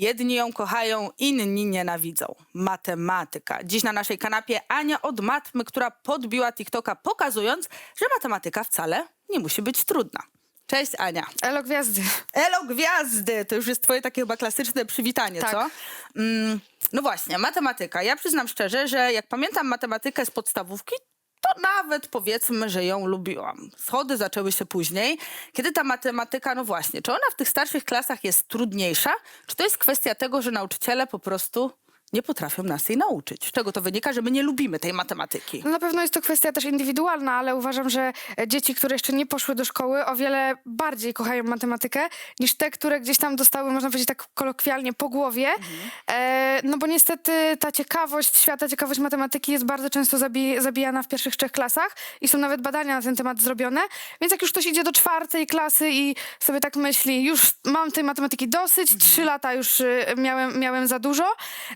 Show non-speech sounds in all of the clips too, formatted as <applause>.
Jedni ją kochają, inni nienawidzą. Matematyka. Dziś na naszej kanapie Ania od Matmy, która podbiła TikToka, pokazując, że matematyka wcale nie musi być trudna. Cześć Ania. Elo Gwiazdy. Elo Gwiazdy! To już jest twoje takie chyba klasyczne przywitanie, Tak. co? Mm, no właśnie, matematyka. Ja przyznam szczerze, że jak pamiętam matematykę z podstawówki, to nawet powiedzmy, że ją lubiłam. Schody zaczęły się później. Kiedy ta matematyka, no właśnie, czy ona w tych starszych klasach jest trudniejsza, czy to jest kwestia tego, że nauczyciele po prostu nie potrafią nas jej nauczyć? Z czego to wynika, że my nie lubimy tej matematyki? No na pewno jest to kwestia też indywidualna, ale uważam, że dzieci, które jeszcze nie poszły do szkoły, o wiele bardziej kochają matematykę niż te, które gdzieś tam dostały, można powiedzieć tak kolokwialnie, po głowie. E, no bo niestety ta ciekawość świata, ciekawość matematyki jest bardzo często zabi zabijana w pierwszych trzech klasach i są nawet badania na ten temat zrobione. Więc jak już ktoś idzie do czwartej klasy i sobie tak myśli, już mam tej matematyki dosyć, trzy lata już y, miałem, miałem za dużo,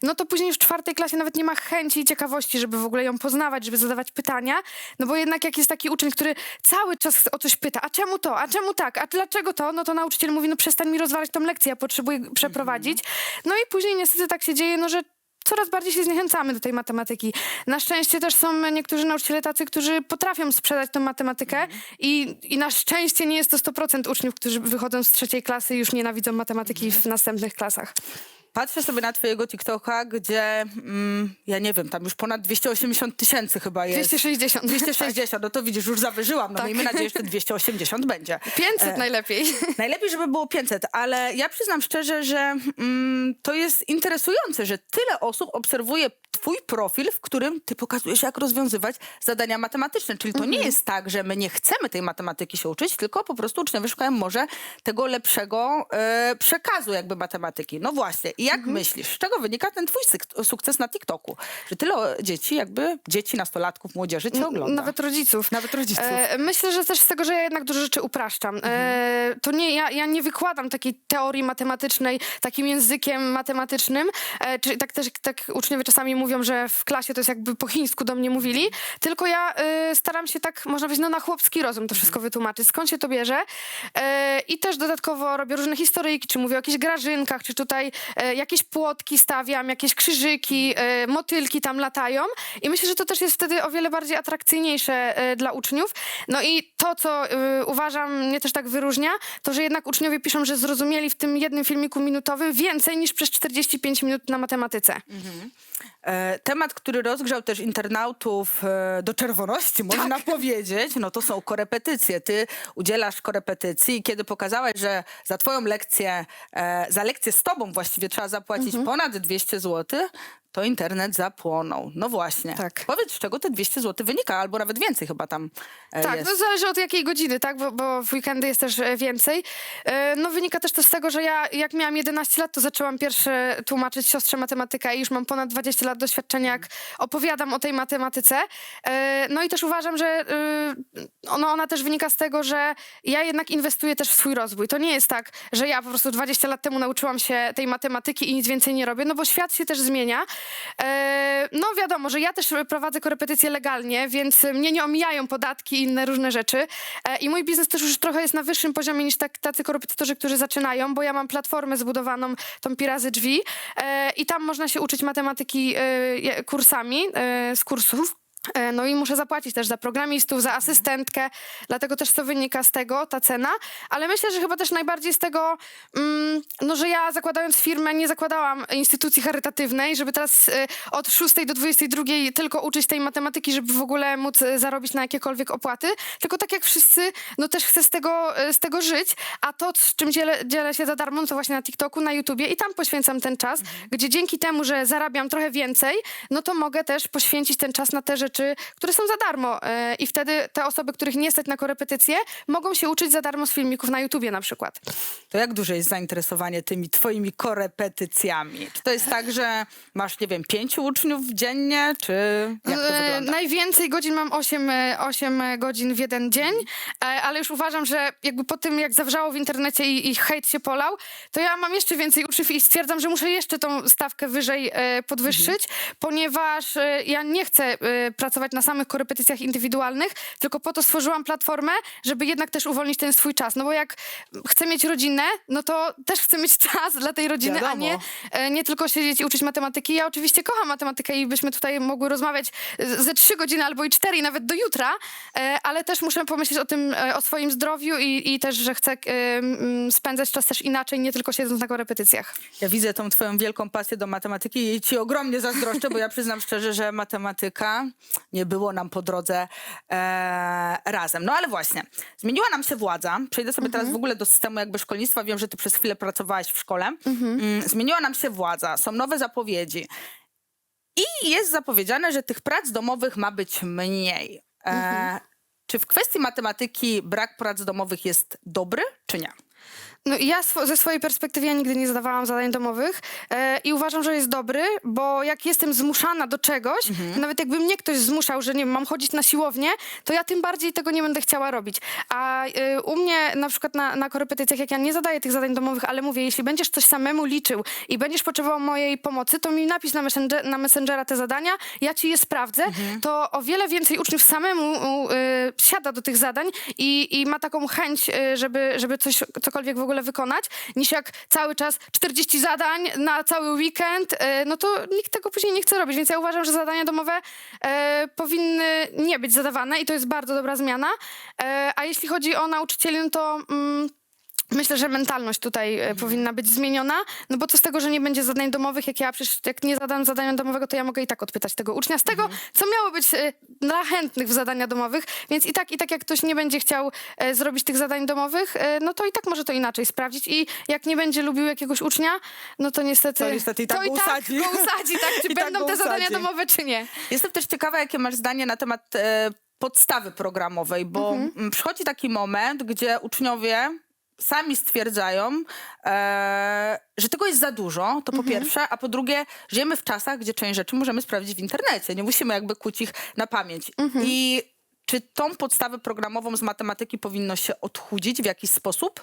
no to później już w czwartej klasie nawet nie ma chęci i ciekawości, żeby w ogóle ją poznawać, żeby zadawać pytania, no bo jednak jak jest taki uczeń, który cały czas o coś pyta, a czemu to, a czemu tak, a dlaczego to, no to nauczyciel mówi, no przestań mi rozwalać tą lekcję, ja potrzebuję przeprowadzić. No i później niestety tak się dzieje, no że coraz bardziej się zniechęcamy do tej matematyki. Na szczęście też są niektórzy nauczyciele tacy, którzy potrafią sprzedać tą matematykę i, i na szczęście nie jest to 100% uczniów, którzy wychodzą z trzeciej klasy i już nienawidzą matematyki w następnych klasach. Patrzę sobie na twojego TikToka, gdzie, mm, ja nie wiem, tam już ponad 280 tysięcy chyba jest. 260. 260, no to widzisz, już zawyżyłam. No Tak. miejmy nadzieję, że te 280 będzie. 500 E, najlepiej. <laughs> Najlepiej, żeby było 500, ale ja przyznam szczerze, że mm, to jest interesujące, że tyle osób obserwuje twój profil, w którym ty pokazujesz, jak rozwiązywać zadania matematyczne. Czyli to nie Mhm. jest tak, że my nie chcemy tej matematyki się uczyć, tylko po prostu uczniowie szukają może tego lepszego e, przekazu jakby matematyki. No właśnie. I jak Mhm. myślisz, z czego wynika ten twój syk- sukces na TikToku? Że tyle dzieci, jakby dzieci, nastolatków, młodzieży cię ogląda. Nawet rodziców. Nawet rodziców. E, myślę, że też z tego, że ja jednak dużo rzeczy upraszczam. E, to nie, ja, ja nie wykładam takiej teorii matematycznej takim językiem matematycznym. E, czyli tak też tak uczniowie czasami mówią, że w klasie to jest jakby po chińsku do mnie mówili. Tylko ja e, staram się tak, można powiedzieć, no na chłopski rozum to wszystko wytłumaczyć. Skąd się to bierze? E, I też dodatkowo robię różne historyjki, czy mówię o jakichś grażynkach, czy tutaj e, jakieś płotki stawiam, jakieś krzyżyki, e, motylki tam latają. I myślę, że to też jest wtedy o wiele bardziej atrakcyjniejsze e, dla uczniów. No i to, co e, uważam mnie też tak wyróżnia, to, że jednak uczniowie piszą, że zrozumieli w tym jednym filmiku minutowym więcej niż przez 45 minut na matematyce. E, Temat, który rozgrzał też internautów e, do czerwoności, można powiedzieć, no to są korepetycje. Ty udzielasz korepetycji i kiedy pokazałaś, że za twoją lekcję, e, za lekcję z tobą właściwie trzeba zapłacić ponad 200 zł, to internet zapłonął. No właśnie. Tak. Powiedz, z czego te 200 zł wynika, albo nawet więcej chyba tam e, Tak, jest. no zależy od jakiej godziny, tak, bo, bo w weekendy jest też e, więcej. E, No wynika też to z tego, że ja jak miałam 11 lat, to zaczęłam pierwsze tłumaczyć siostrze matematykę i już mam ponad 20 lat doświadczenia, jak opowiadam o tej matematyce. E, No i też uważam, że ono, ona też wynika z tego, że ja jednak inwestuję też w swój rozwój. To nie jest tak, że ja po prostu 20 lat temu nauczyłam się tej matematyki i nic więcej nie robię, no bo świat się też zmienia. E, No wiadomo, że ja też prowadzę korepetycje legalnie, więc mnie nie omijają podatki i inne różne rzeczy. E, I mój biznes też już trochę jest na wyższym poziomie niż tak, tacy korepetytorzy, którzy zaczynają, bo ja mam platformę zbudowaną, tą Pirazy Drzwi e, i tam można się uczyć matematyki kursami z kursów. E, No i muszę zapłacić też za programistów, za asystentkę, dlatego też to wynika z tego, ta cena. Ale myślę, że chyba też najbardziej z tego, mm, no, że ja zakładając firmę nie zakładałam instytucji charytatywnej, żeby teraz e, od 6 do 22 tylko uczyć tej matematyki, żeby w ogóle móc e, zarobić na jakiekolwiek opłaty, tylko tak jak wszyscy, no też chcę z tego, e, z tego żyć, a to, z czym dzielę, dzielę się za darmo, no to właśnie na TikToku, na YouTubie. I tam poświęcam ten czas, gdzie dzięki temu, że zarabiam trochę więcej, no to mogę też poświęcić ten czas na te rzeczy, które są za darmo e, i wtedy te osoby, których nie stać na korepetycje, mogą się uczyć za darmo z filmików na YouTubie na przykład. To jak duże jest zainteresowanie tymi twoimi korepetycjami? Czy to jest tak, że masz, nie wiem, pięciu uczniów dziennie, czy jak to E, wygląda? Najwięcej godzin mam 8, e, 8 godzin w jeden dzień, e, ale już uważam, że jakby po tym, jak zawrzało w internecie i, i hejt się polał, to ja mam jeszcze więcej uczniów i stwierdzam, że muszę jeszcze tą stawkę wyżej e, podwyższyć, ponieważ e, ja nie chcę e, pracować na samych korepetycjach indywidualnych, tylko po to stworzyłam platformę, żeby jednak też uwolnić ten swój czas. No bo jak chcę mieć rodzinę, no to też chcę mieć czas dla tej rodziny, a Wiadomo. nie, e, nie tylko siedzieć i uczyć matematyki. Ja oczywiście kocham matematykę i byśmy tutaj mogły rozmawiać e, ze trzy godziny albo i cztery, i nawet do jutra, e, ale też muszę pomyśleć o tym, o swoim zdrowiu i, i też, że chcę spędzać czas też inaczej, nie tylko siedząc na korepetycjach. Ja widzę tą twoją wielką pasję do matematyki i ci ogromnie zazdroszczę, bo ja przyznam szczerze, że matematyka nie było nam po drodze e, razem. No ale właśnie, zmieniła nam się władza. Przejdę sobie teraz w ogóle do systemu jakby szkolnictwa. Wiem, że ty przez chwilę pracowałaś w szkole. Mm, zmieniła nam się władza, są nowe zapowiedzi. I jest zapowiedziane, że tych prac domowych ma być mniej. E, Czy w kwestii matematyki brak prac domowych jest dobry, czy nie? No ja swo- ze swojej perspektywy ja nigdy nie zadawałam zadań domowych e, i uważam, że jest dobry, bo jak jestem zmuszana do czegoś, to nawet jakby mnie ktoś zmuszał, że nie wiem, mam chodzić na siłownię, to ja tym bardziej tego nie będę chciała robić. A e, u mnie na przykład na, na korepetycjach, jak ja nie zadaję tych zadań domowych, ale mówię, jeśli będziesz coś samemu liczył i będziesz potrzebował mojej pomocy, to mi napisz na, messenger, na Messengera te zadania, ja ci je sprawdzę, to o wiele więcej uczniów samemu e, siada do tych zadań i, i ma taką chęć, e, żeby, żeby coś, cokolwiek w ogóle wykonać, niż jak cały czas 40 zadań na cały weekend, e, no to nikt tego później nie chce robić. Więc ja uważam, że zadania domowe e, powinny nie być zadawane i to jest bardzo dobra zmiana. E, a jeśli chodzi o nauczycieli, no to... Mm, Myślę, że mentalność tutaj e, powinna być zmieniona, no bo co z tego, że nie będzie zadań domowych, jak ja przecież jak nie zadam zadania domowego, to ja mogę i tak odpytać tego ucznia z tego, co miało być e, dla chętnych w zadania domowych, więc i tak, i tak jak ktoś nie będzie chciał e, zrobić tych zadań domowych, e, no to i tak może to inaczej sprawdzić i jak nie będzie lubił jakiegoś ucznia, no to niestety... To niestety i tak go usadzi. go usadzi, tak? Czy <laughs> I tak będą go te zadania usadzi. domowe, czy nie. Jestem też ciekawa, jakie masz zdanie na temat e, podstawy programowej, bo mm, przychodzi taki moment, gdzie uczniowie sami stwierdzają, e, że tego jest za dużo, to po pierwsze, a po drugie, żyjemy w czasach, gdzie część rzeczy możemy sprawdzić w internecie, nie musimy jakby kuć ich na pamięć. I czy tą podstawę programową z matematyki powinno się odchudzić w jakiś sposób?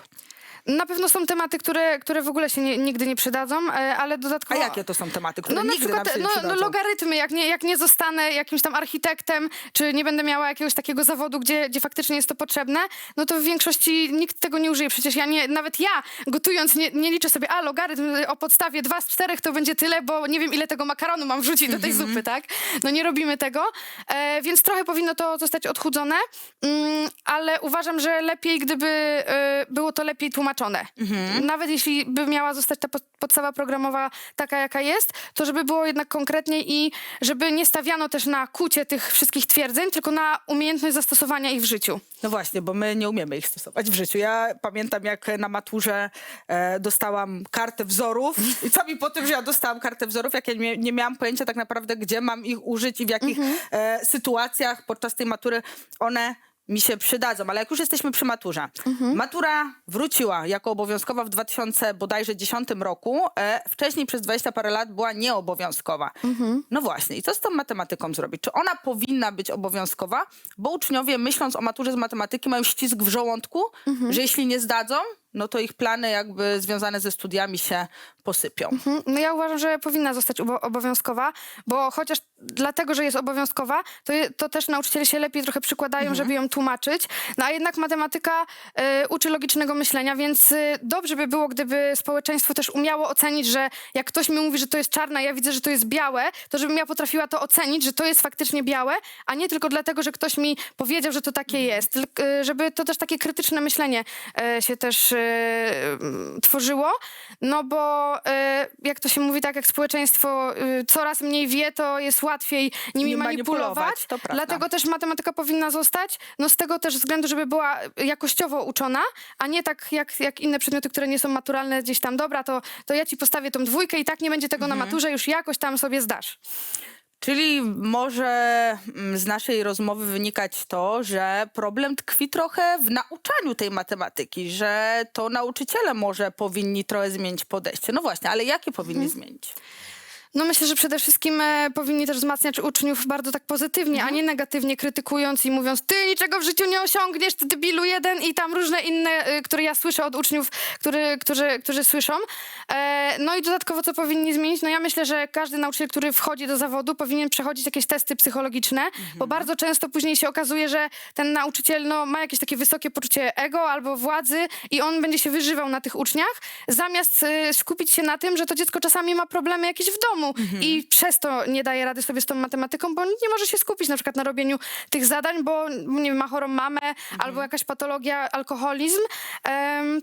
Na pewno są tematy, które, które w ogóle się nie, nigdy nie przydadzą, e, ale A dodatkowo... jakie to są tematy, które No na nigdy przykład nam się nie no, no, przydadzą? logarytmy, jak nie, jak nie zostanę jakimś tam architektem, czy nie będę miała jakiegoś takiego zawodu, gdzie, gdzie faktycznie jest to potrzebne, no to w większości nikt tego nie użyje. Przecież ja nie, nawet ja gotując nie, nie liczę sobie, a logarytm o podstawie 2 z 4 to będzie tyle, bo nie wiem ile tego makaronu mam wrzucić do tej Mhm. zupy, tak? No nie robimy tego, e, więc trochę powinno to zostać odchudzone, mm, ale uważam, że lepiej gdyby e, było to lepiej tłumaczone. Mhm. Nawet jeśli by miała zostać ta pod- podstawa programowa taka, jaka jest, to żeby było jednak konkretniej i żeby nie stawiano też na kucie tych wszystkich twierdzeń, tylko na umiejętność zastosowania ich w życiu. No właśnie, bo my nie umiemy ich stosować w życiu. Ja pamiętam, jak na maturze e, dostałam kartę wzorów i co mi po tym, że ja dostałam kartę wzorów, jak ja nie, nie miałam pojęcia tak naprawdę, gdzie mam ich użyć i w jakich e, sytuacjach podczas tej matury one mi się przydadzą. Ale jak już jesteśmy przy maturze. Matura wróciła jako obowiązkowa w 2000 bodajże 10 roku. E, wcześniej przez 20 parę lat była nieobowiązkowa. No właśnie. I co z tą matematyką zrobić? Czy ona powinna być obowiązkowa? Bo uczniowie myśląc o maturze z matematyki mają ścisk w żołądku, że jeśli nie zdadzą, no to ich plany jakby związane ze studiami się posypią. Mhm. No ja uważam, że powinna zostać obo- obowiązkowa, bo chociaż dlatego, że jest obowiązkowa, to, je, to też nauczyciele się lepiej trochę przykładają, żeby ją tłumaczyć. No a jednak matematyka e, uczy logicznego myślenia, więc e, dobrze by było, gdyby społeczeństwo też umiało ocenić, że jak ktoś mi mówi, że to jest czarne, a ja widzę, że to jest białe, to żebym ja potrafiła to ocenić, że to jest faktycznie białe, a nie tylko dlatego, że ktoś mi powiedział, że to takie jest. Tyl- e, żeby to też takie krytyczne myślenie e, się też mm, tworzyło, no bo e, jak to się mówi tak, jak społeczeństwo e, coraz mniej wie, to jest łatwiej nimi Nim manipulować. manipulować. Dlatego też matematyka powinna zostać, no z tego też względu, żeby była jakościowo uczona, a nie tak jak, jak inne przedmioty, które nie są maturalne gdzieś tam, dobra, to, to ja ci postawię tą dwójkę i tak nie będzie tego Mhm. na maturze, już jakoś tam sobie zdasz. Czyli może mm, z naszej rozmowy wynikać to, że problem tkwi trochę w nauczaniu tej matematyki, że to nauczyciele może powinni trochę zmienić podejście. No właśnie, ale jakie powinni zmienić? No myślę, że przede wszystkim e, powinni też wzmacniać uczniów bardzo tak pozytywnie, a nie negatywnie krytykując i mówiąc ty niczego w życiu nie osiągniesz, ty debilu jeden i tam różne inne, e, które ja słyszę od uczniów, który, którzy, którzy słyszą. E, no i dodatkowo co powinni zmienić? No ja myślę, że każdy nauczyciel, który wchodzi do zawodu powinien przechodzić jakieś testy psychologiczne, bo bardzo często później się okazuje, że ten nauczyciel no, ma jakieś takie wysokie poczucie ego albo władzy i on będzie się wyżywał na tych uczniach, zamiast y, skupić się na tym, że to dziecko czasami ma problemy jakieś w domu i przez to nie daje rady sobie z tą matematyką, bo nie może się skupić na przykład na robieniu tych zadań, bo nie wiem, ma chorą mamę albo jakaś patologia, alkoholizm. Em,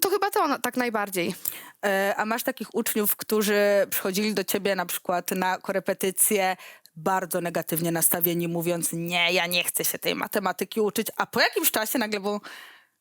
to chyba to tak najbardziej. E, A masz takich uczniów, którzy przychodzili do ciebie na przykład na korepetycje bardzo negatywnie nastawieni, mówiąc nie, ja nie chcę się tej matematyki uczyć, a po jakimś czasie nagle było,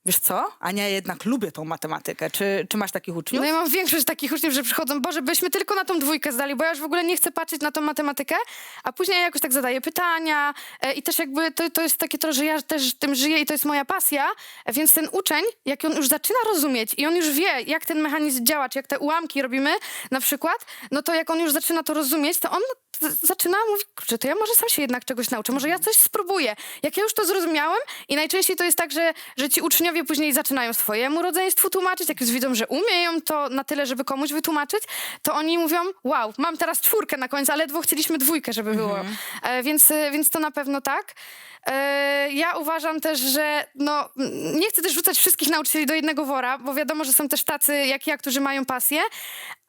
wiesz co, Ania, ja jednak lubię tą matematykę. Czy, czy masz takich uczniów? No ja mam większość takich uczniów, że przychodzą, Boże, byśmy tylko na tą dwójkę zdali, bo ja już w ogóle nie chcę patrzeć na tą matematykę, a później ja jakoś tak zadaję pytania e, i też jakby to, to jest takie to, że ja też tym żyję i to jest moja pasja, więc ten uczeń, jak on już zaczyna rozumieć i on już wie, jak ten mechanizm działa, czy jak te ułamki robimy na przykład, no to jak on już zaczyna to rozumieć, to on zaczyna mówić, że to ja może sam się jednak czegoś nauczę, może ja coś spróbuję. Jak ja już to zrozumiałem i najczęściej to jest tak, że, że ci uczniowie później zaczynają swojemu rodzeństwu tłumaczyć, jak już widzą, że umieją to na tyle, żeby komuś wytłumaczyć, to oni mówią, wow, mam teraz czwórkę na końcu, ale ledwo chcieliśmy dwójkę, żeby było. E, więc, e, więc to na pewno tak. E, ja uważam też, że no, nie chcę też rzucać wszystkich nauczycieli do jednego wora, bo wiadomo, że są też tacy jak ja, którzy mają pasję,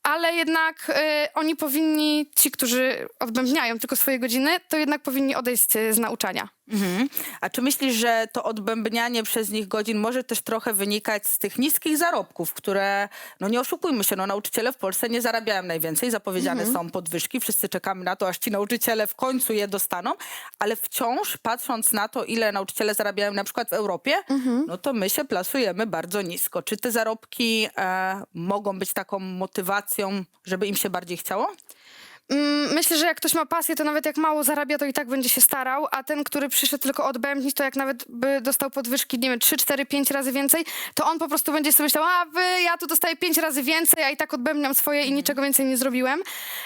ale jednak e, oni powinni, ci, którzy odbębniają tylko swoje godziny, to jednak powinni odejść z nauczania. Mhm. A czy myślisz, że to odbębnianie przez nich godzin może też trochę wynikać z tych niskich zarobków, które, no nie oszukujmy się, no nauczyciele w Polsce nie zarabiają najwięcej, zapowiedziane są podwyżki, wszyscy czekamy na to, aż ci nauczyciele w końcu je dostaną, ale wciąż patrząc na to, ile nauczyciele zarabiają na przykład w Europie, no to my się plasujemy bardzo nisko. Czy te zarobki e, mogą być taką motywacją, żeby im się bardziej chciało? Mm, Myślę, że jak ktoś ma pasję, to nawet jak mało zarabia, to i tak będzie się starał, a ten, który przyszedł tylko odbębnić, to jak nawet by dostał podwyżki, nie wiem, 3, 4, 5 razy więcej, to on po prostu będzie sobie myślał, a wy, ja tu dostaję 5 razy więcej, a i tak odbębniam swoje i niczego więcej nie zrobiłem.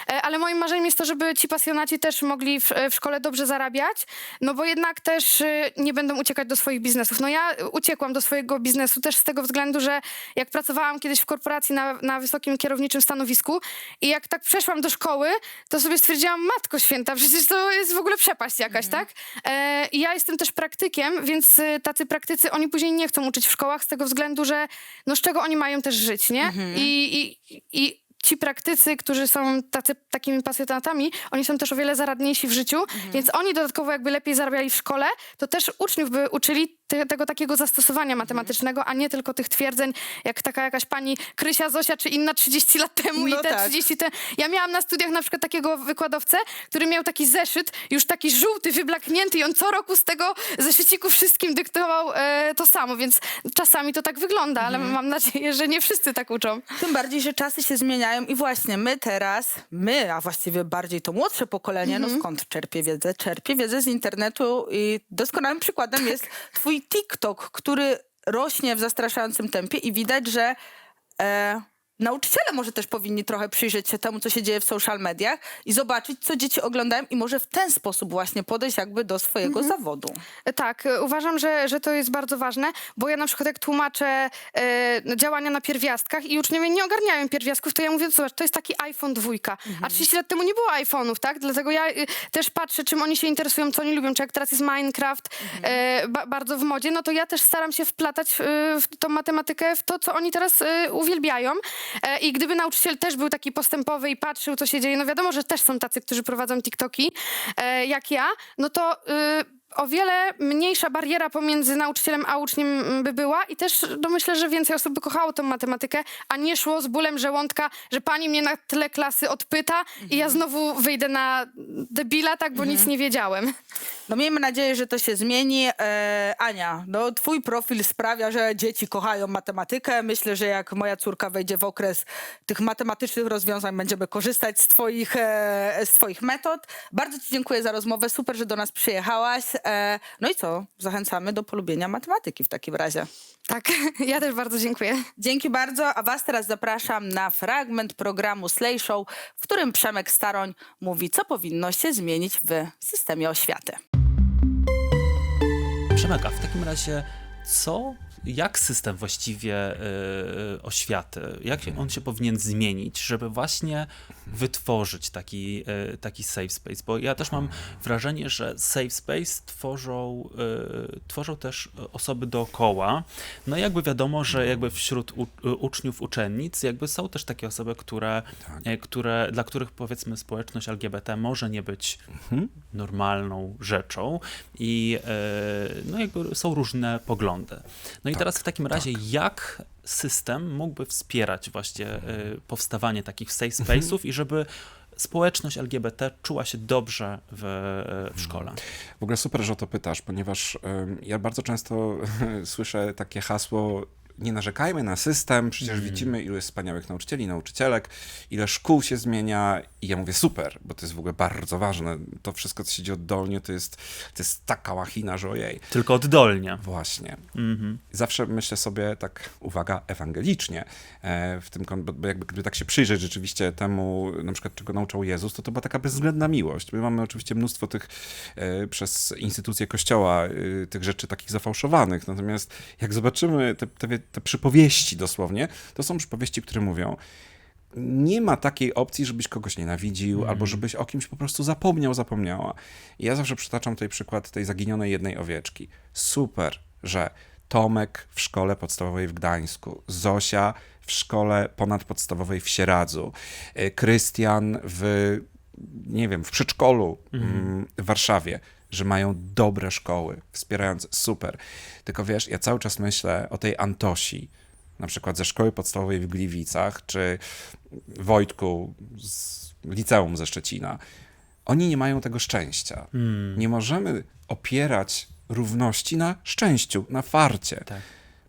E, Ale moim marzeniem jest to, żeby ci pasjonaci też mogli w, w szkole dobrze zarabiać, no bo jednak też y, nie będą uciekać do swoich biznesów. No ja uciekłam do swojego biznesu też z tego względu, że jak pracowałam kiedyś w korporacji na, na wysokim kierowniczym stanowisku i jak tak przeszłam do szkoły, to sobie stwierdziłam, matko święta, przecież to jest w ogóle przepaść jakaś, tak? E, I ja jestem też praktykiem, więc y, tacy praktycy, oni później nie chcą uczyć w szkołach z tego względu, że no z czego oni mają też żyć, nie? I, i, i ci praktycy, którzy są tacy, takimi pasjonatami, oni są też o wiele zaradniejsi w życiu, więc oni dodatkowo jakby lepiej zarabiali w szkole, to też uczniów by uczyli te, tego takiego zastosowania matematycznego, a nie tylko tych twierdzeń, jak taka jakaś pani Krysia Zosia czy inna 30 lat temu No i te tak. 30 te... Ja miałam na studiach na przykład takiego wykładowcę, który miał taki zeszyt, już taki żółty, wyblaknięty i on co roku z tego zeszyciku wszystkim dyktował e, to samo, więc czasami to tak wygląda, ale mam nadzieję, że nie wszyscy tak uczą. Tym bardziej, że czasy się zmieniają i właśnie my teraz, my, a właściwie bardziej to młodsze pokolenie, no skąd czerpie wiedzę? Czerpie wiedzę z internetu i doskonałym przykładem jest twój TikTok, który rośnie w zastraszającym tempie i widać, że e, nauczyciele może też powinni trochę przyjrzeć się temu, co się dzieje w social mediach i zobaczyć, co dzieci oglądają i może w ten sposób właśnie podejść jakby do swojego zawodu. Tak, e, uważam, że, że to jest bardzo ważne, bo ja na przykład jak tłumaczę e, działania na pierwiastkach i uczniowie nie ogarniają pierwiastków, to ja mówię, zobacz, to jest taki iPhone dwójka, a 30 lat temu nie było iPhone'ów, tak? Dlatego ja y, też patrzę, czym oni się interesują, co oni lubią, czy jak teraz jest Minecraft e, ba, bardzo w modzie, no to ja też staram się wplatać e, w tą matematykę, w to, co oni teraz e, uwielbiają e, i gdyby nauczyciel też był taki postępowy i patrzył, co się dzieje, no wiadomo, że też są tacy, którzy prowadzą TikToki, e, jak ja, no to... y, o wiele mniejsza bariera pomiędzy nauczycielem a uczniem by była i też no myślę, że więcej osób by kochało tą matematykę, a nie szło z bólem żołądka, że pani mnie na tle klasy odpyta i ja znowu wyjdę na debila, tak, bo nic nie wiedziałem. No miejmy nadzieję, że to się zmieni. E, Ania, no twój profil sprawia, że dzieci kochają matematykę. Myślę, że jak moja córka wejdzie w okres tych matematycznych rozwiązań, będziemy korzystać z twoich, e, z twoich metod. Bardzo ci dziękuję za rozmowę. Super, że do nas przyjechałaś. E, no i co? Zachęcamy do polubienia matematyki w takim razie. Tak, <laughs> ja też bardzo dziękuję. Dzięki bardzo, a was teraz zapraszam na fragment programu Slay Show, w którym Przemek Staroń mówi, co powinno się zmienić w systemie oświaty. Przemek, a w takim razie co, jak system właściwie y, oświaty, jak się- on się powinien zmienić, żeby właśnie wytworzyć taki, y, taki safe space? Bo ja też mam wrażenie, że safe space tworzą, tworzą też osoby dookoła. No jakby wiadomo, że jakby wśród uczniów, uczennic jakby są też takie osoby, które, y, które, dla których powiedzmy społeczność LGBT może nie być normalną rzeczą i e, no jakby są różne poglądy. No i teraz w takim razie jak system mógłby wspierać właśnie e, powstawanie takich safe space'ów i żeby społeczność LGBT czuła się dobrze w, e, w szkole? W ogóle super, że o to pytasz, ponieważ ja bardzo często <laughs> słyszę takie hasło. Nie narzekajmy na system, przecież widzimy, ilu jest wspaniałych nauczycieli, nauczycielek, ile szkół się zmienia. I ja mówię super, bo to jest w ogóle bardzo ważne. To wszystko, co się dzieje oddolnie, to jest, to jest taka łachina, że ojej. Tylko oddolnie. Właśnie. Mhm. Zawsze myślę sobie tak, uwaga, ewangelicznie, e, w tym, bo jakby gdyby tak się przyjrzeć rzeczywiście temu, na przykład czego nauczał Jezus, to to była taka bezwzględna miłość. My mamy oczywiście mnóstwo tych e, przez instytucje Kościoła, e, tych rzeczy takich zafałszowanych, natomiast jak zobaczymy te, te, te przypowieści dosłownie, to są przypowieści, które mówią, nie ma takiej opcji, żebyś kogoś nienawidził, albo żebyś o kimś po prostu zapomniał, zapomniała. I ja zawsze przytaczam tutaj przykład tej zaginionej jednej owieczki. Super, że Tomek w szkole podstawowej w Gdańsku, Zosia w szkole ponadpodstawowej w Sieradzu, y, Krystian w, nie wiem, w przedszkolu mm, w Warszawie, że mają dobre szkoły, wspierające, super. Tylko wiesz, ja cały czas myślę o tej Antosi, na przykład ze szkoły podstawowej w Gliwicach, czy Wojtku z liceum ze Szczecina. Oni nie mają tego szczęścia. Nie możemy opierać równości na szczęściu, na farcie. Tak.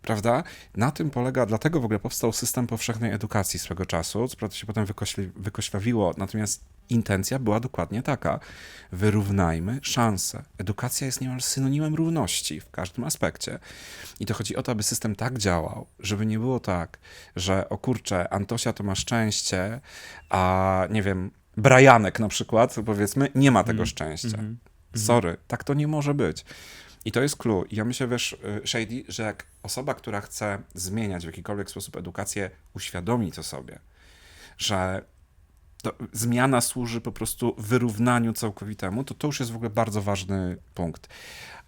Prawda? Na tym polega, dlatego w ogóle powstał system powszechnej edukacji swego czasu, co prawda się potem wykośli, wykoślawiło, natomiast intencja była dokładnie taka. Wyrównajmy szanse. Edukacja jest niemal synonimem równości w każdym aspekcie. I to chodzi o to, aby system tak działał, żeby nie było tak, że o kurczę, Antosia to ma szczęście, a nie wiem, Brajanek na przykład, powiedzmy, nie ma tego szczęścia. Sorry, tak to nie może być. I to jest clue. I ja myślę, wiesz, y, Shady, że jak osoba, która chce zmieniać w jakikolwiek sposób edukację, uświadomi to sobie, że zmiana służy po prostu wyrównaniu całkowitemu, to to już jest w ogóle bardzo ważny punkt.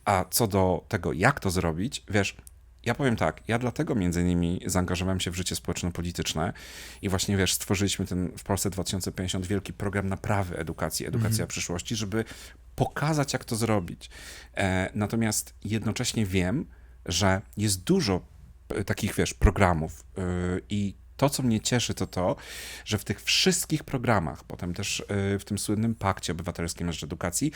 A co do tego, jak to zrobić, wiesz, ja powiem tak, ja dlatego między innymi zaangażowałem się w życie społeczno-polityczne i właśnie, wiesz, stworzyliśmy ten w Polsce 2050 wielki program naprawy edukacji, edukacja przyszłości, żeby pokazać, jak to zrobić. E, natomiast jednocześnie wiem, że jest dużo e, takich, wiesz, programów e, i to, co mnie cieszy, to to, że w tych wszystkich programach, potem też e, w tym słynnym pakcie obywatelskim na rzecz edukacji,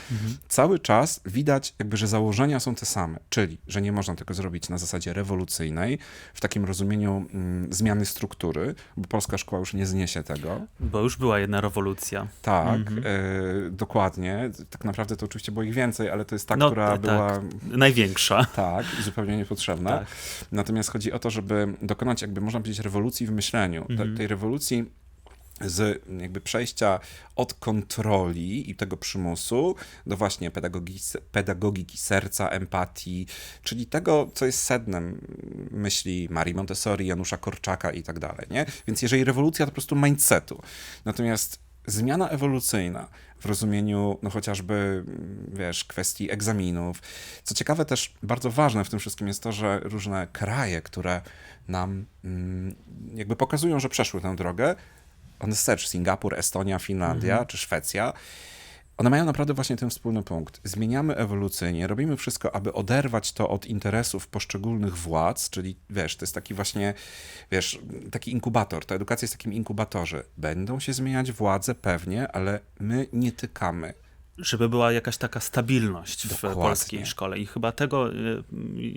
cały czas widać jakby, że założenia są te same, czyli, że nie można tego zrobić na zasadzie rewolucyjnej, w takim rozumieniu mm, zmiany struktury, bo polska szkoła już nie zniesie tego. Bo już była jedna rewolucja. Tak, Mhm. e, dokładnie. Tak naprawdę to oczywiście było ich więcej, ale to jest ta, No, która tak, była Największa. tak zupełnie niepotrzebna. Tak. Natomiast chodzi o to, żeby dokonać, jakby można powiedzieć, rewolucji w myśleniu. Te, tej rewolucji z jakby przejścia od kontroli i tego przymusu do właśnie pedagogiki, pedagogiki serca, empatii, czyli tego, co jest sednem myśli Marii Montessori, Janusza Korczaka i tak dalej, nie? Więc jeżeli rewolucja, to po prostu mindsetu. Natomiast zmiana ewolucyjna w rozumieniu, no chociażby, wiesz, kwestii egzaminów. Co ciekawe, też bardzo ważne w tym wszystkim jest to, że różne kraje, które nam mm, jakby pokazują, że przeszły tę drogę, one też Singapur, Estonia, Finlandia czy Szwecja, one mają naprawdę właśnie ten wspólny punkt. Zmieniamy ewolucyjnie, robimy wszystko, aby oderwać to od interesów poszczególnych władz, czyli wiesz, to jest taki właśnie, wiesz, taki inkubator. Ta edukacja jest takim inkubatorze. Będą się zmieniać władze pewnie, ale my nie tykamy żeby była jakaś taka stabilność w Dokładnie. polskiej szkole. I chyba tego, y,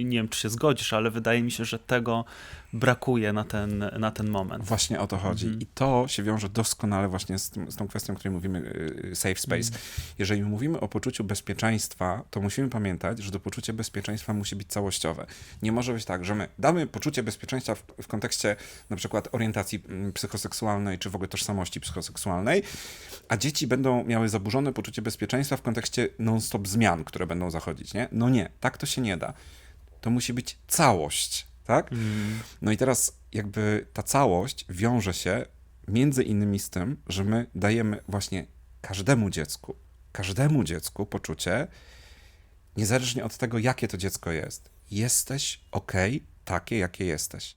nie wiem czy się zgodzisz, ale wydaje mi się, że tego brakuje na ten, na ten moment. Właśnie o to chodzi. Mhm. I to się wiąże doskonale właśnie z, tym, z tą kwestią, o której mówimy, y, safe space. Mhm. Jeżeli mówimy o poczuciu bezpieczeństwa, to musimy pamiętać, że to poczucie bezpieczeństwa musi być całościowe. Nie może być tak, że my damy poczucie bezpieczeństwa w, w kontekście na przykład orientacji mm, psychoseksualnej, czy w ogóle tożsamości psychoseksualnej, a dzieci będą miały zaburzone poczucie bezpieczeństwa w kontekście non-stop zmian, które będą zachodzić, nie? No nie, tak to się nie da. To musi być całość, tak? No i teraz jakby ta całość wiąże się między innymi z tym, że my dajemy właśnie każdemu dziecku, każdemu dziecku poczucie, niezależnie od tego, jakie to dziecko jest, jesteś okej, takie, jakie jesteś.